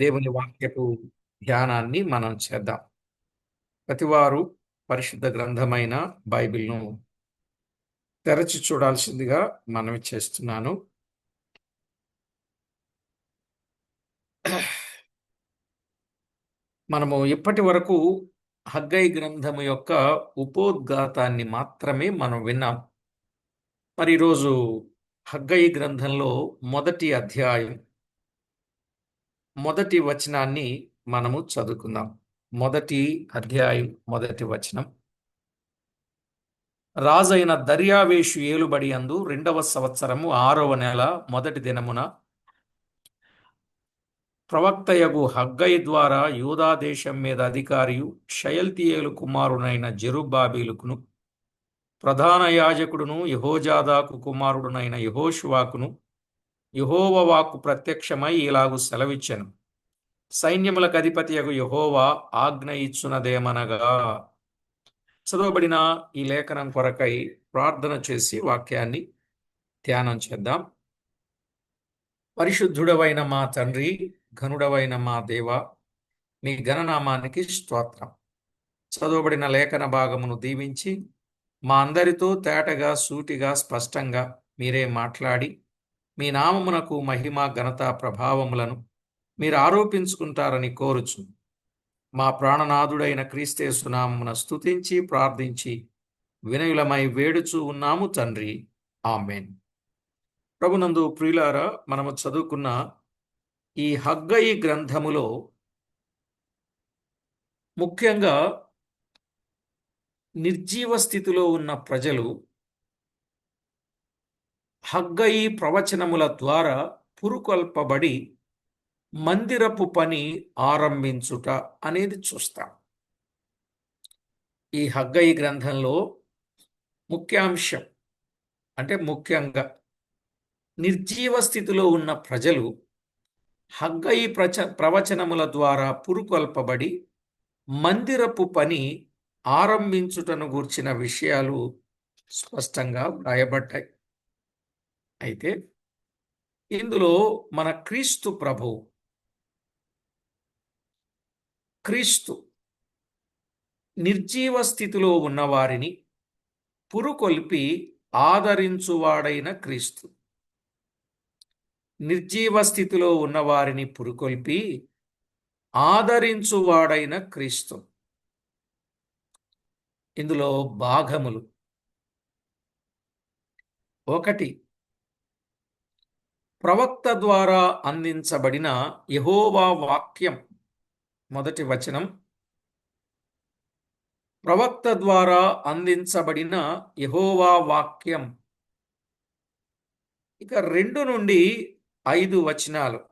దేవుని వాక్యపు ధ్యానాన్ని మనం చేద్దాం. ప్రతివారు పరిశుద్ధ గ్రంథమైన బైబిల్ను తెరచి చూడాల్సిందిగా మనవి చేస్తున్నాను. మనము ఇప్పటి వరకు హగ్గై గ్రంథము యొక్క ఉపోద్ఘాతాన్ని మాత్రమే మనం విన్నాం. మరి ఈరోజు హగ్గై గ్రంథంలో మొదటి అధ్యాయం మొదటి వచనాన్ని మనము చదువుకుందాం. మొదటి అధ్యాయం మొదటి వచనం. రాజైన దర్యావేషు ఏలుబడి అందు రెండవ సంవత్సరము ఆరవ నెల మొదటి దినమున ప్రవక్తయగు హగ్గై ద్వారా యూదా దేశం మీద అధికారియు షయల్తియేలు కుమారునైన జెరుబాబీలుకును ప్రధాన యాజకుడును యహోజాదాకు కుమారుడునైన యహోషువాకును యహోవ వాక్కు ప్రత్యక్షమై ఇలాగు సెలవిచ్చెను. సైన్యములకు అధిపతియగు యహోవా ఆజ్ఞ ఇచ్చునదేమనగా చదవబడిన ఈ లేఖనం కొరకై ప్రార్థన చేసి వాక్యాన్ని ధ్యానం చేద్దాం. పరిశుద్ధుడవైన మా తండ్రి ఘనుడవైన మా దేవ మీ ఘననామానికి స్తోత్రం. చదవబడిన లేఖన భాగమును దీవించి మా అందరితో తేటగా సూటిగా స్పష్టంగా మీరే మాట్లాడి మీ నామమునకు మహిమ ఘనత ప్రభావములను మీరు ఆరోపించుకుంటారని కోరుచు మా ప్రాణనాథుడైన క్రీస్తేసునామమున స్తుతించి ప్రార్థించి వినయులమై వేడుచూ ఉన్నాము తండ్రి. ఆమెన్. ప్రభునందు ప్రియులారా మనము చదువుకున్న ఈ హగ్గయి గ్రంథములో ముఖ్యంగా నిర్జీవ స్థితిలో ఉన్న ప్రజలు హగ్గయి ప్రవచనముల ద్వారా పురుకొల్పబడి మందిరపు పని ఆరంభించుట అనేది చూస్తాం. ఈ హగ్గయి గ్రంథంలో ముఖ్యాంశం అంటే ముఖ్యంగా నిర్జీవ స్థితిలో ఉన్న ప్రజలు హగ్గయి ప్రచ ప్రవచనముల ద్వారా పురుకొల్పబడి మందిరపు పని ఆరంభించుటను గూర్చిన విషయాలు స్పష్టంగా వ్రాయబడ్డాయి. అయితే ఇందులో మన క్రీస్తు ప్రభు క్రీస్తు నిర్జీవ స్థితిలో ఉన్నవారిని పురుకొల్పి ఆదరించువాడైన క్రీస్తు. నిర్జీవ స్థితిలో ఉన్నవారిని పురుకొల్పి ఆదరించువాడైన క్రీస్తు. ఇందులో భాగములు. ఒకటి ప్రవక్త ద్వారా అందించబడిన యహోవా వాక్యం మొదటి వచనం. ప్రవక్త ద్వారా అందించబడిన యహోవా వాక్యం. ఇక రెండు నుండి ఐదు వచనాలు.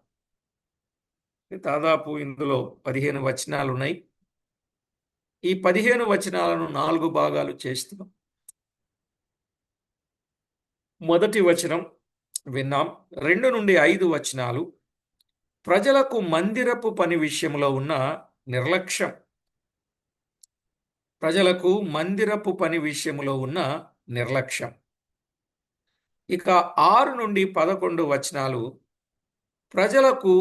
దాదాపు ఇందులో పదిహేను వచనాలు ఉన్నాయి. ఈ పదిహేను వచనాలను నాలుగు భాగాలు చేస్తున్నాం మొదటి వచనం విన్నాం. రెండు నుండి ఐదు వచనాలు. ప్రజలకు మందిరపు పని విషయంలో ఉన్న నిర్లక్ష్యం. ప్రజలకు మందిరపు పని విషయంలో ఉన్న నిర్లక్ష్యం. ఇక ఆరు నుండి పదకొండు వచనాలు. ప్రజలకు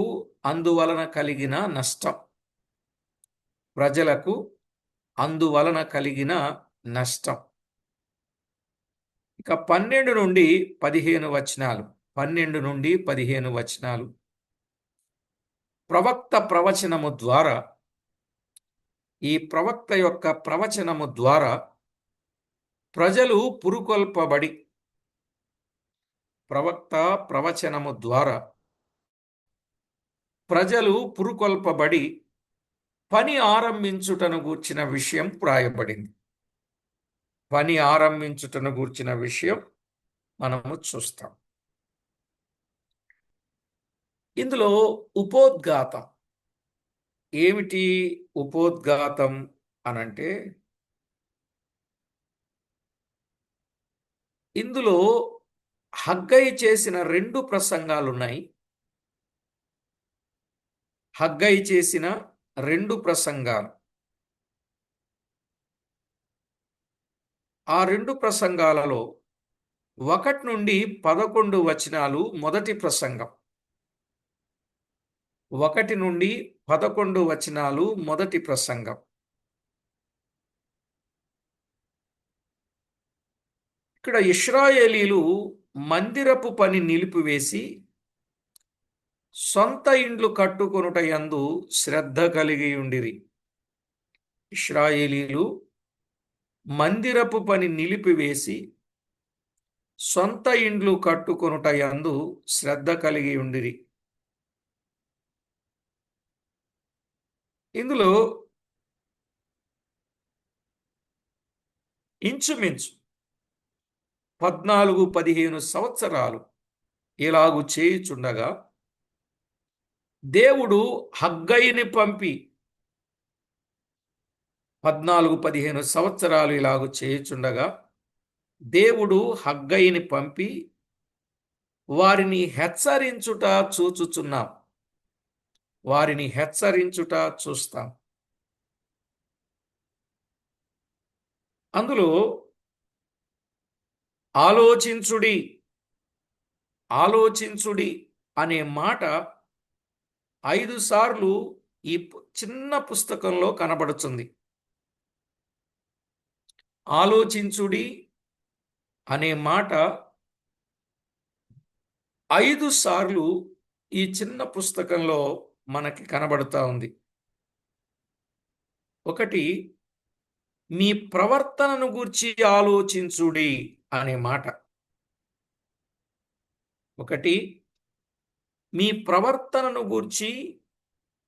అందువలన కలిగిన నష్టం. ప్రజలకు అందువలన కలిగిన నష్టం. ఇక పన్నెండు నుండి పదిహేను వచనాలు. పన్నెండు నుండి పదిహేను వచనాలు. ప్రవక్త ప్రవచనము ద్వారా ఈ ప్రవక్త యొక్క ప్రవచనము ద్వారా ప్రజలు పురుకొల్పబడి ప్రవక్త ప్రవచనము ద్వారా ప్రజలు పురుకొల్పబడి పని ఆరంభించుటను గూర్చిన విషయం ప్రాయపడింది పని ఆరంభించుటను గూర్చిన విషయం మనము చూస్తాం. ఇందులో ఉపోద్ఘాతం. ఏమిటి ఉపోద్ఘాతం అనంటే ఇందులో హగ్గై చేసిన రెండు ప్రసంగాలు ఉన్నాయి హగ్గై చేసిన రెండు ప్రసంగాలు. ఆ రెండు ప్రసంగాలలో ఒకటి నుండి పదకొండు వచనాలు మొదటి ప్రసంగం. ఒకటి నుండి పదకొండు వచనాలు మొదటి ప్రసంగం. ఇక్కడ ఇస్రాయేలీలు మందిరపు పని నిలిపివేసి సొంత ఇండ్లు కట్టుకొనుట యందు శ్రద్ధ కలిగి ఉండిరి. ఇస్రాయేలీలు మందిరపు పని నిలిపివేసి సొంత ఇండ్లు కట్టుకొనుట యందు శ్రద్ధ కలిగి ఉండిరి. ఇందులో ఇంచుమించు పద్నాలుగు పదిహేను సంవత్సరాలు ఇలాగు చేయుచుండగా దేవుడు హగ్గయిని పంపి పద్నాలుగు పదిహేను సంవత్సరాలు ఇలాగు చేయుచుండగా దేవుడు హగ్గయిని పంపి వారిని హెచ్చరించుట చూచుచున్నాం. వారిని హెచ్చరించుట చూస్తాం. అందులో ఆలోచించుడి ఆలోచించుడి అనే మాట ఐదు సార్లు ఈ చిన్న పుస్తకంలో కనబడుతుంది. ఆలోచించుడి అనే మాట ఐదు సార్లు ఈ చిన్న పుస్తకంలో మనకి కనబడుతూ ఉంది. ఒకటి మీ ప్రవర్తనను గూర్చి ఆలోచించుడి అనే మాట. ఒకటి మీ ప్రవర్తనను గూర్చి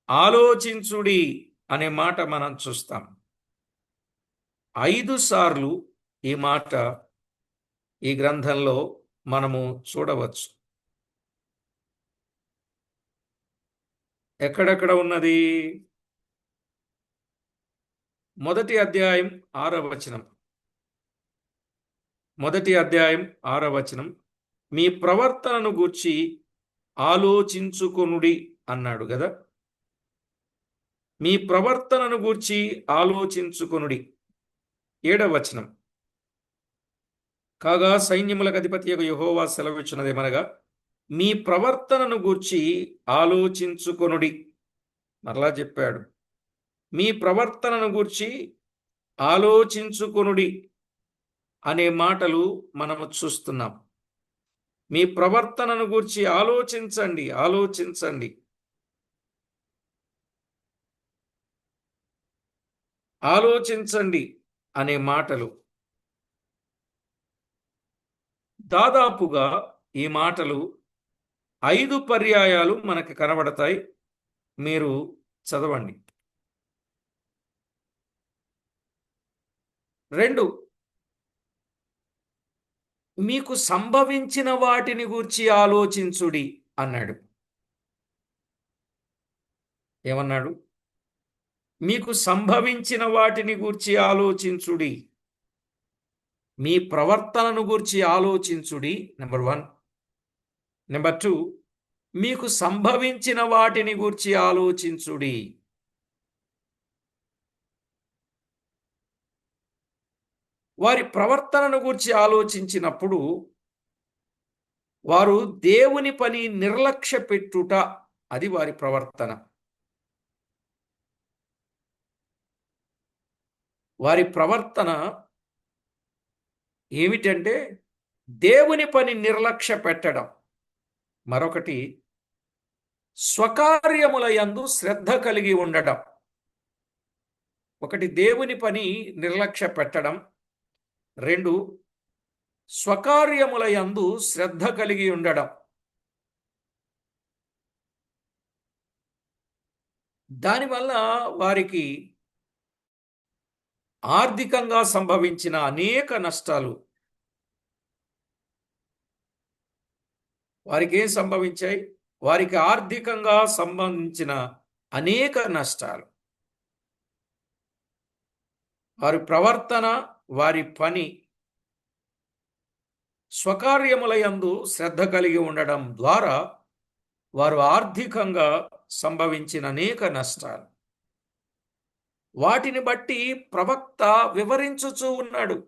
ఆలోచించుడి అనే మాట మనం చూస్తాం. ఐదు సార్లు ఈ మాట ఈ గ్రంథంలో మనము చూడవచ్చు. ఎక్కడెక్కడ ఉన్నది? మొదటి అధ్యాయం ఆరవ వచనం మొదటి అధ్యాయం ఆరవ వచనం మీ ప్రవర్తనను గూర్చి ఆలోచించుకొనుడి అన్నాడు కదా మీ ప్రవర్తనను గూర్చి ఆలోచించుకొనుడి ఏడవ వచనం కాగా సైన్యములకు అధిపతి యొక్క యహోవా సెలవిచ్చినదేమనగా మీ ప్రవర్తనను గూర్చి ఆలోచించుకొనుడి. మరలా చెప్పాడు మీ ప్రవర్తనను గూర్చి ఆలోచించుకొనుడి అనే మాటలు మనము చూస్తున్నాం. మీ ప్రవర్తనను గూర్చి ఆలోచించండి ఆలోచించండి. ఆలోచించండి అనే మాటలు. దాదాపుగా ఈ మాటలు ఐదు పర్యాయాలు మనకి కనబడతాయి. మీరు చదవండి. రెండు. మీకు సంభవించిన వాటిని గూర్చి ఆలోచించుడి అన్నాడు. ఏమన్నాడు? మీకు సంభవించిన వాటిని గూర్చి ఆలోచించుడి. మీ ప్రవర్తనను గూర్చి ఆలోచించుడి. Number one. నెంబర్ టూ మీకు సంభవించిన వాటిని గూర్చి ఆలోచించుడి. వారి ప్రవర్తనను గూర్చి ఆలోచించినప్పుడు వారు దేవుని పని నిర్లక్ష్య పెట్టుట అది వారి ప్రవర్తన. వారి ప్రవర్తన ఏమిటంటే దేవుని పని నిర్లక్ష్య పెట్టడం మరొకటి స్వకార్యముల యందు శ్రద్ధ కలిగి ఉండడం ఒకటి దేవుని పని నిర్లక్ష్య పెట్టడం. రెండు స్వకార్యముల యందు శ్రద్ధ కలిగి ఉండడం. దానివల్ల వారికి ఆర్థికంగా సంభవించిన అనేక నష్టాలు వారికి ఏం సంభవించాయి? వారికి ఆర్థికంగా సంబంధించిన అనేక నష్టాలు. వారి ప్రవర్తన వారి పని స్వకార్యములయందు శ్రద్ధ కలిగి ఉండడం ద్వారా వారు ఆర్థికంగా సంభవించిన అనేక నష్టాలు. వాటిని బట్టి ప్రవక్త వివరించుచూ ఉన్నాడు.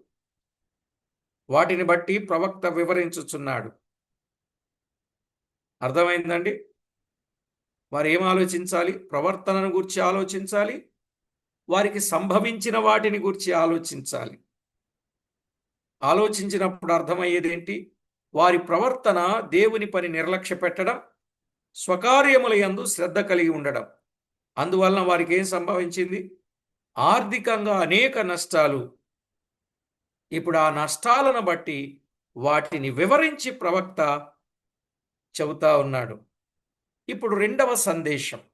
వాటిని బట్టి ప్రవక్త వివరించుచున్నాడు. అర్థమైందండి? వారు ఏం ఆలోచించాలి? ప్రవర్తనను గురించి ఆలోచించాలి? వారికి సంభవించిన వాటిని గురించి ఆలోచించాలి. ఆలోచించినప్పుడు అర్థమయ్యేది ఏంటి వారి ప్రవర్తన దేవుని పని నిర్లక్ష్య పెట్టడం స్వకార్యముల యందు శ్రద్ధ కలిగి ఉండడం. అందువలన వారికి ఏం సంభవించింది? ఆర్థికంగా అనేక నష్టాలు. ఇప్పుడు ఆ నష్టాలను బట్టి వాటిని వివరించి ప్రవక్త చెబుతా ఉన్నాడు. ఇప్పుడు రెండవ సందేశం.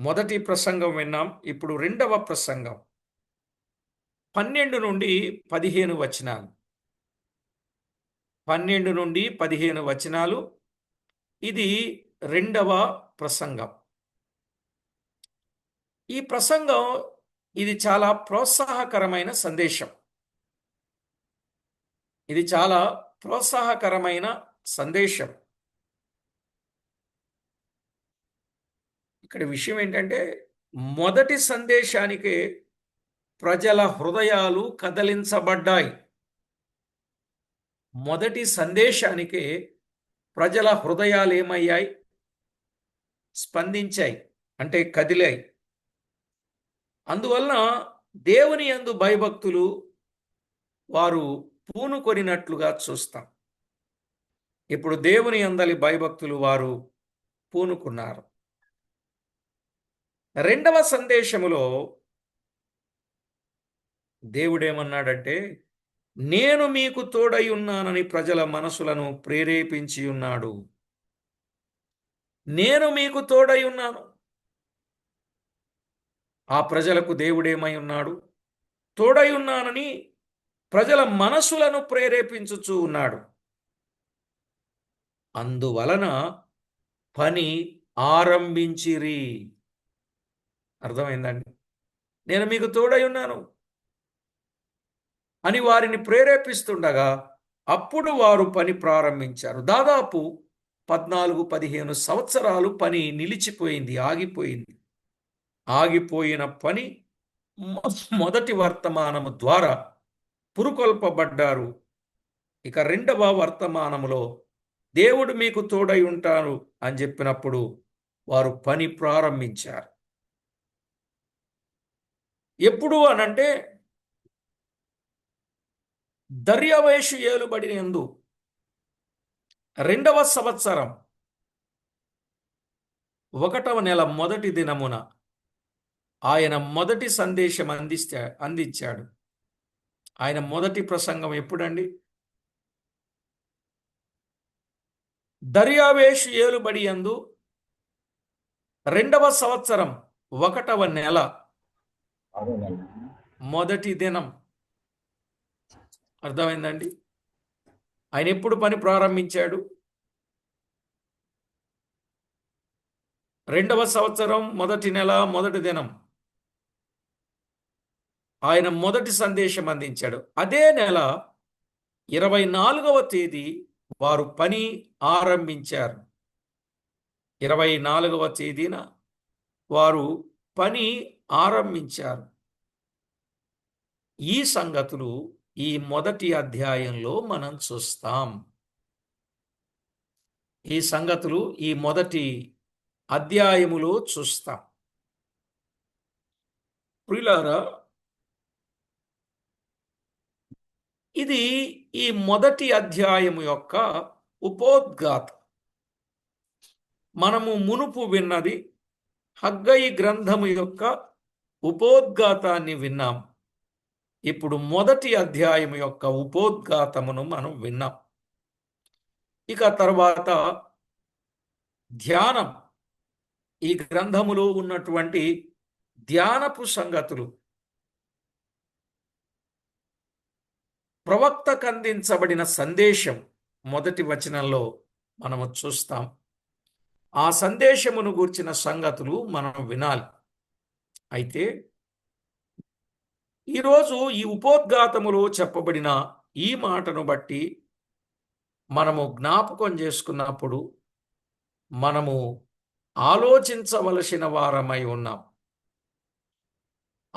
మొదటి ప్రసంగం విన్నాం. ఇప్పుడు రెండవ ప్రసంగం. పన్నెండు నుండి పదిహేను వచనాలు. పన్నెండు నుండి పదిహేను వచనాలు. ఇది రెండవ ప్రసంగం. ఈ ప్రసంగం ఇది చాలా ప్రోత్సాహకరమైన సందేశం. ఇది చాలా ప్రోత్సాహకరమైన సందేశం. ఇక్కడ విషయం ఏంటంటే మొదటి సందేశానికే ప్రజల హృదయాలు కదలించబడ్డాయి. మొదటి సందేశానికే ప్రజల హృదయాలు ఏమయ్యాయి? స్పందించాయి అంటే కదిలాయి. అందువలన దేవుని యందు భయభక్తులు వారు పూనుకొనినట్లుగా చూస్తాం. ఇప్పుడు దేవుని అందలి భయభక్తులు వారు పూనుకున్నారు. రెండవ సందేశములో దేవుడేమన్నాడంటే నేను మీకు తోడై ఉన్నానని ప్రజల మనసులను ప్రేరేపించి ఉన్నాడు. నేను మీకు తోడై ఉన్నాను. ఆ ప్రజలకు దేవుడేమై ఉన్నాడు? తోడై ఉన్నానని ప్రజల మనసులను ప్రేరేపించుచూ ఉన్నాడు. అందువలన పని ఆరంభించిరి. అర్థమైందండి? నేను మీకు తోడై ఉన్నాను. అని వారిని ప్రేరేపిస్తుండగా అప్పుడు వారు పని ప్రారంభించారు. దాదాపు పద్నాలుగు పదిహేను సంవత్సరాలు పని నిలిచిపోయింది ఆగిపోయింది. ఆగిపోయిన పని మొదటి వర్తమానము ద్వారా పురుకొల్పబడ్డారు. ఇక రెండవ వర్తమానములో దేవుడు మీకు తోడై ఉంటారు అని చెప్పినప్పుడు వారు పని ప్రారంభించారు. ఎప్పుడు అనంటే దర్యావేషు ఏలుబడినందు రెండవ సంవత్సరం ఒకటవ నెల మొదటి దినమున ఆయన మొదటి సందేశం అందిస్తే అందించాడు. ఆయన మొదటి ప్రసంగం ఎప్పుడండి? దర్యావేష్ ఏలుబడి యందు రెండవ సంవత్సరం ఒకటవ నెల మొదటి దినం. అర్థమైందండి? ఆయన ఎప్పుడు పని ప్రారంభించాడు? రెండవ సంవత్సరం మొదటి నెల మొదటి దినం. ఆయన మొదటి సందేశం అందించాడు. అదే నెల ఇరవై నాలుగవ తేదీ వారు పని ఆరంభించారు. ఇరవై నాలుగవ తేదీన వారు పని ఆరంభించారు. ఈ సంగతులు ఈ మొదటి అధ్యాయంలో మనం చూస్తాం. ఈ సంగతులు ఈ మొదటి అధ్యాయములో చూస్తాం. ప్రిలారా ఇది ఈ మొదటి అధ్యాయము యొక్క ఉపోద్ఘాతం. మనము మునుపు విన్నది హగ్గయి గ్రంథము యొక్క ఉపోద్ఘాతాన్ని విన్నాం. ఇప్పుడు మొదటి అధ్యాయం యొక్క ఉపోద్ఘాతమును మనం విన్నాం. ఇక తర్వాత ధ్యానం. ఈ గ్రంథములో ఉన్నటువంటి ధ్యానపు సంగతులు. ప్రవక్తకు అందించబడిన సందేశం మొదటి వచనంలో మనము చూస్తాం. ఆ సందేశమును గూర్చిన సంగతులు మనం వినాలి. అయితే ఈరోజు ఈ ఉపోద్ఘాతములో చెప్పబడిన ఈ మాటను బట్టి మనము జ్ఞాపకం చేసుకున్నప్పుడు మనము ఆలోచించవలసిన వారమై ఉన్నాం.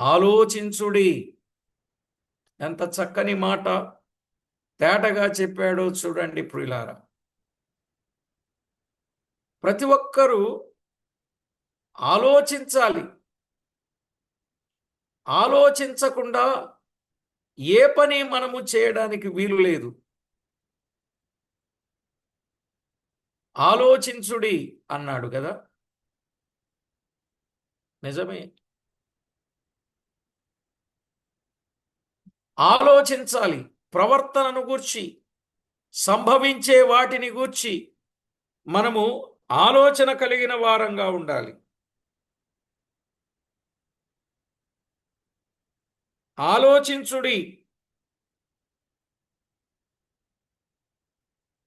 ఆలోచించుడి. ఎంత చక్కని మాట తేటగా చెప్పాడో చూడండి ప్రియులారా. ప్రతి ఒక్కరూ ఆలోచించాలి. ఆలోచించకుండా ఏ పని మనము చేయడానికి వీలు లేదు. ఆలోచించుడి అన్నాడు కదా. నిజమే. ఆలోచించాలి ప్రవర్తనను గూర్చి సంభవించే వాటిని గూర్చి మనము ఆలోచన కలిగిన వారంగా ఉండాలి. ఆలోచించుడి.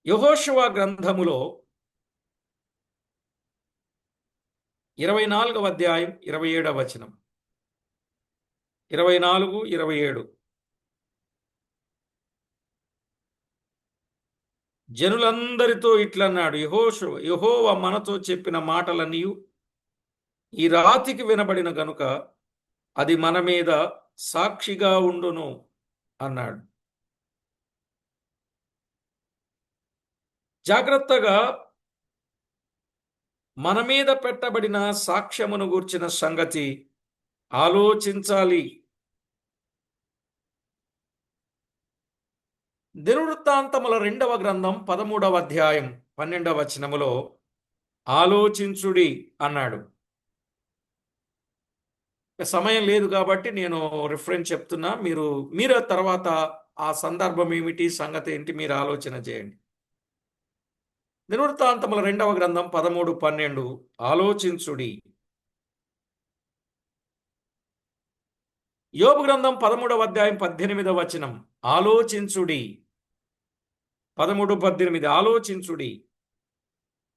యహోశివ గ్రంథములో ఇరవై నాలుగవ అధ్యాయం ఇరవై ఏడవ వచనం. ఇరవై నాలుగు ఇరవై ఏడు. జనులందరితో ఇట్లన్నాడు యహోషు యహోవ మనతో చెప్పిన మాటలన్నీ ఈ రాతికి వినబడిన గనుక అది మన మీద సాక్షిగా ఉండును అన్నాడు. జాగ్రత్తగా మన మీద పెట్టబడిన సాక్ష్యమును గూర్చిన సంగతి ఆలోచించాలి. దినవృత్తాంతముల రెండవ గ్రంథం పదమూడవ అధ్యాయం పన్నెండవ వచనములో ఆలోచించుడి అన్నాడు. సమయం లేదు కాబట్టి నేను రిఫరెన్స్ చెప్తున్నా. మీరు మీరు తర్వాత ఆ సందర్భం ఏమిటి సంగతి ఏంటి మీరు ఆలోచన చేయండి. దినవృత్తాంతముల రెండవ గ్రంథం పదమూడు పన్నెండు ఆలోచించుడి. యోగు గ్రంథం పదమూడవ అధ్యాయం పద్దెనిమిదవ వచనం ఆలోచించుడి. పదమూడు పద్దెనిమిది ఆలోచించుడి.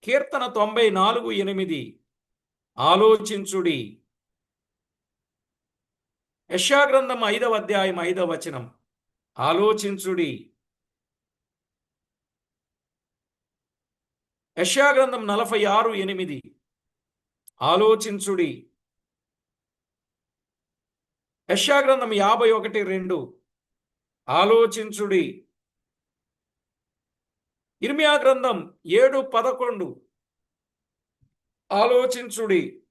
కీర్తన తొంభై నాలుగు ఎనిమిది ఆలోచించుడి. యశాగ్రంథం ఐదవ అధ్యాయం ఐదవ వచనం. ఆలోచించుడి. యశాగ్రంథం నలభై ఆరు ఎనిమిది ఆలోచించుడి. యశాగ్రంథం యాభై ఒకటి రెండు ఆలోచించుడి. ఇర్మియా గ్రంథం ఏడు పదకొండు. ఆలోచించుడి.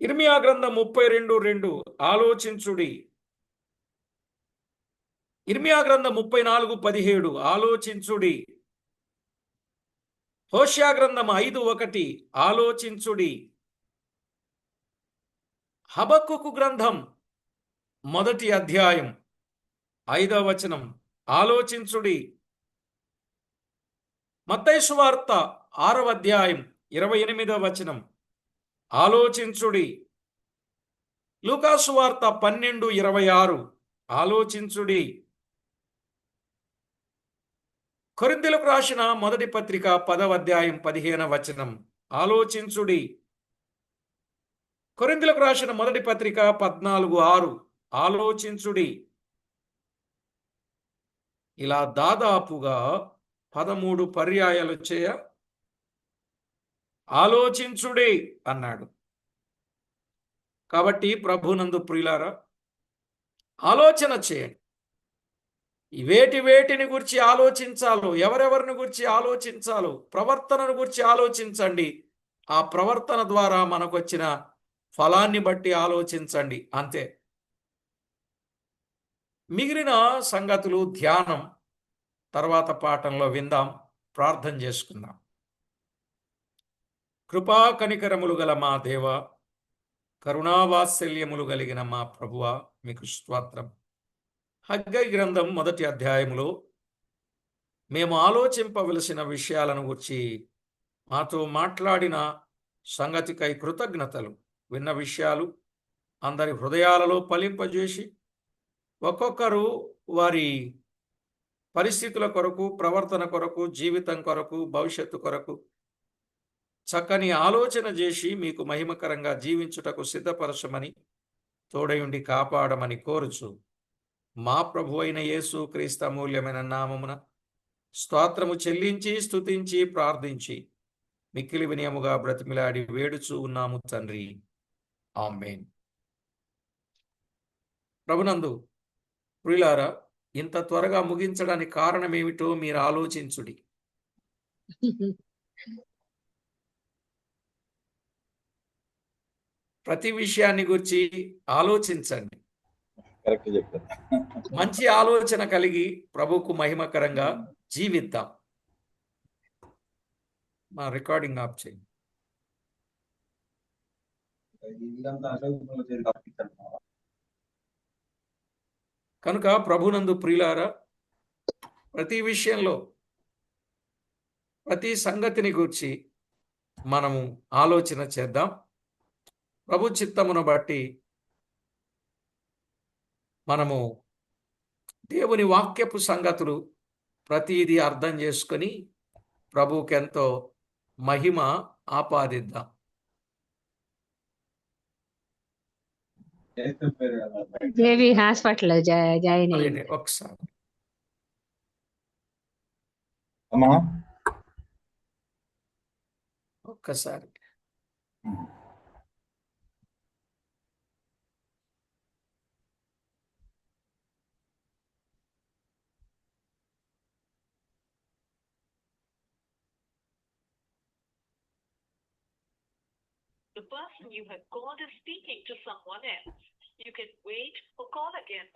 ఇర్మియా గ్రంథం ముప్పై రెండు రెండు. ఆలోచించుడి. ఇర్మియా గ్రంథం ముప్పై నాలుగు పదిహేడు. ఆలోచించుడి. హోషియా గ్రంథం ఐదు ఒకటి. ఆలోచించుడి. హబక్కుకు గ్రంథం మొదటి అధ్యాయం ఐదవ వచనం. ఆలోచించుడి. మత్తైసు వార్త ఆరవ అధ్యాయం ఇరవై ఎనిమిదవ వచనం. ఆలోచించుడి. లూకాసు వార్త పన్నెండు ఇరవై ఆరు. ఆలోచించుడి. కొరిందులకు రాసిన మొదటి పత్రిక పదవ అధ్యాయం పదిహేన వచనం. ఆలోచించుడి. కొరిందులకు రాసిన మొదటి పత్రిక పద్నాలుగు ఆరు. ఆలోచించుడి. ఇలా దాదాపుగా పదమూడు పర్యాయాలు వచ్చాయా ఆలోచించుడే అన్నాడు. కాబట్టి ప్రభునందు ప్రియులారా ఆలోచన చేయండి. వేటి వేటిని గురించి ఆలోచించాలో ఎవరెవరిని గురించి ఆలోచించాలో ప్రవర్తనను గురించి ఆలోచించండి. ఆ ప్రవర్తన ద్వారా మనకు వచ్చిన ఫలాన్ని బట్టి ఆలోచించండి. అంతే. మిగిలిన సంగతులు ధ్యానం. తర్వాత పాఠంలో విందాం ప్రార్థన చేసుకుందాం. కృపా కనికరములు గల మా దేవ కరుణావాత్సల్యములు కలిగిన మా ప్రభువ మీకు స్తోత్రం. హగ్గై గ్రంథం మొదటి అధ్యాయములో మేము ఆలోచింపవలసిన విషయాలను గురించి మాతో మాట్లాడిన సంగతికై కృతజ్ఞతలు. విన్న విషయాలు అందరి హృదయాలలో ఫలింపజేసి ఒక్కొక్కరు వారి పరిస్థితుల కొరకు ప్రవర్తన కొరకు జీవితం కొరకు భవిష్యత్తు కొరకు చక్కని ఆలోచన చేసి మీకు మహిమకరంగా జీవించుటకు సిద్ధపరచమని తోడయుండి కాపాడమని కోరుచు. మా ప్రభు అయిన యేసు క్రీస్తు అమూల్యమైన నామమున స్తోత్రము చెల్లించి స్తుతించి ప్రార్థించి మిక్కిలి వినయముగా బ్రతిమిలాడి వేడుచూ ఉన్నాము తండ్రి. ఆమెన్. ప్రభునందు ప్రియులారా ఇంత త్వరగా ముగించడానికి కారణం ఏమిటో మీరు ఆలోచించుడి. ప్రతి విషయాన్ని గురించి ఆలోచించండి. మంచి ఆలోచన కలిగి ప్రభుకు మహిమకరంగా జీవిద్దాం. మా రికార్డింగ్ ఆఫ్ చేయండి. కనుక ప్రభునందు ప్రియులారా ప్రతి విషయంలో ప్రతి సంగతిని గూర్చి మనము ఆలోచన చేద్దాం. ప్రభు చిత్తమును బట్టి మనము దేవుని వాక్యపు సంగతులు ప్రతిదీ అర్థం చేసుకొని ప్రభుకెంతో మహిమ ఆపాదిద్దాం. જેવી હાસ્પિટલ જાય જાય નહીં અક્ષર તમામ okay sir The person you have called is speaking to someone else. You can wait or call again.